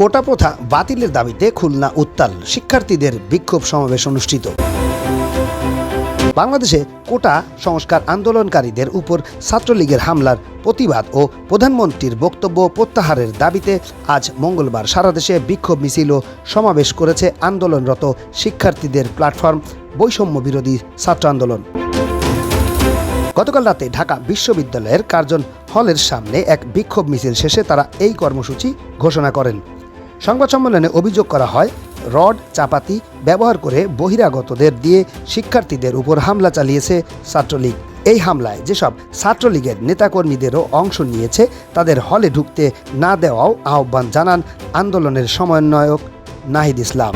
কোটা প্রথা বাতিলের দাবিতে খুলনা উত্তাল। শিক্ষার্থীদের বিক্ষোভ সমাবেশ অনুষ্ঠিত। বাংলাদেশে কোটা সংস্কার আন্দোলনকারীদের উপর ছাত্রলীগের হামলার প্রতিবাদ ও প্রধানমন্ত্রীর বক্তব্য প্রত্যাহারের দাবিতে আজ মঙ্গলবার সারা দেশে বিক্ষোভ মিছিল ও সমাবেশ করেছে আন্দোলনরত শিক্ষার্থীদের প্ল্যাটফর্ম বৈষম্য বিরোধী ছাত্র আন্দোলন। গতকাল রাতে ঢাকা বিশ্ববিদ্যালয়ের কার্জন হলের সামনে এক বিক্ষোভ মিছিল শেষে তারা এই কর্মসূচি ঘোষণা করেন। সংবাদ সম্মেলনে অভিযোগ করা হয়, রড, চাপাতি ব্যবহার করে বহিরাগতদের দিয়ে শিক্ষার্থীদের উপর হামলা চালিয়েছে ছাত্রলীগ। এই হামলায় যেসব ছাত্রলীগের নেতাকর্মীদেরও অংশ নিয়েছে, তাদের হলে ঢুকতে না দেওয়াও আহ্বান জানান আন্দোলনের সমন্বয়ক নাহিদ ইসলাম।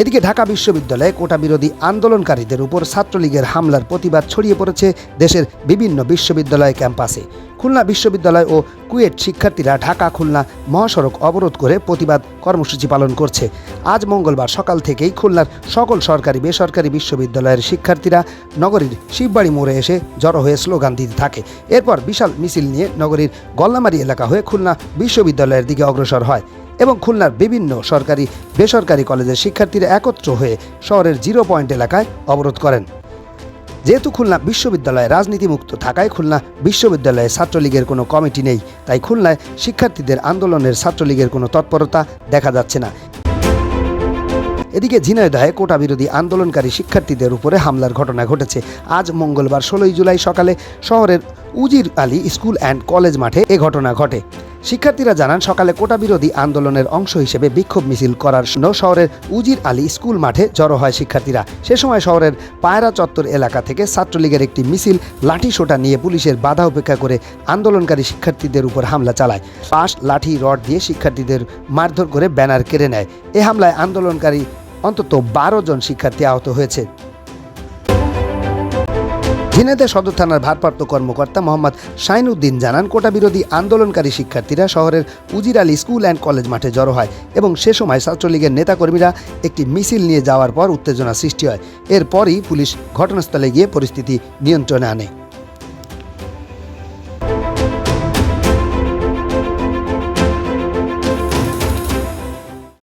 এদিকে ঢাকা বিশ্ববিদ্যালয়ে কোটা বিরোধী আন্দোলনকারীদের উপর ছাত্রলীগের হামলার প্রতিবাদ ছড়িয়ে পড়েছে দেশের বিভিন্ন বিশ্ববিদ্যালয় ক্যাম্পাসে। খুলনা বিশ্ববিদ্যালয় ও কুয়েট শিক্ষার্থীরা ঢাকা খুলনা মহাসড়ক অবরোধ করে প্রতিবাদ কর্মসূচি পালন করছে। আজ মঙ্গলবার সকাল থেকেই খুলনার সকল সরকারি, বেসরকারি বিশ্ববিদ্যালয়ের শিক্ষার্থীরা নগরীর শিববাড়ি মোড়ে এসে জড়ো হয়ে স্লোগান দিতে থাকে। এরপর বিশাল মিছিল নিয়ে নগরীর গল্লামারি এলাকা হয়ে খুলনা বিশ্ববিদ্যালয়ের দিকে অগ্রসর হয় এবং খুলনার বিভিন্ন সরকারি, বেসরকারি কলেজের শিক্ষার্থীরা একত্র হয়ে শহরের জিরো পয়েন্ট এলাকায় অবরোধ করেন। যেহেতু খুলনা বিশ্ববিদ্যালয় রাজনীতিমুক্ত থাকায় খুলনা বিশ্ববিদ্যালয়ে ছাত্রলীগের কোনো কমিটি নেই, তাই খুলনায় শিক্ষার্থীদের আন্দোলনের ছাত্রলীগের কোনো তৎপরতা দেখা যাচ্ছে না। এদিকে ঝিনাইদহে কোটা বিরোধী আন্দোলনকারী শিক্ষার্থীদের উপরে হামলার ঘটনা ঘটেছে। আজ মঙ্গলবার ষোলোই জুলাই সকালে শহরের উজির আলী স্কুল অ্যান্ড কলেজ মাঠে এ ঘটনা ঘটে। শিক্ষার্থীরা জানান, সকালে কোটা বিরোধী আন্দোলনের অংশ হিসেবে বিক্ষোভ মিছিল করার জন্য শহরের উজির আলী স্কুল মাঠে জড়ো হয় শিক্ষার্থীরা। সে সময় শহরের পায়রা চত্বর এলাকা থেকে ছাত্রলীগের একটি মিছিল লাঠি সোটা নিয়ে পুলিশের বাধা উপেক্ষা করে আন্দোলনকারী শিক্ষার্থীদের উপর হামলা চালায়। পাশ লাঠি, রড দিয়ে শিক্ষার্থীদের মারধর করে ব্যানার কেড়ে নেয়। এ হামলায় আন্দোলনকারী অন্তত বারো জন শিক্ষার্থী আহত হয়েছে। ঝিনাইদহ সদর থানার ভারপ্রাপ্ত কর্মকর্তা মোহাম্মদ শাইনুদ্দিন জানান, কোটা বিরোধী আন্দোলনকারী শিক্ষার্থীরা শহরের উজির আলী স্কুল অ্যান্ড কলেজ মাঠে জড়ো হয় এবং সে সময় ছাত্রলীগের নেতাকর্মীরা একটি মিছিল নিয়ে যাওয়ার পর উত্তেজনা সৃষ্টি হয়। এরপরই পুলিশ ঘটনাস্থলে গিয়ে পরিস্থিতি নিয়ন্ত্রণে আনে।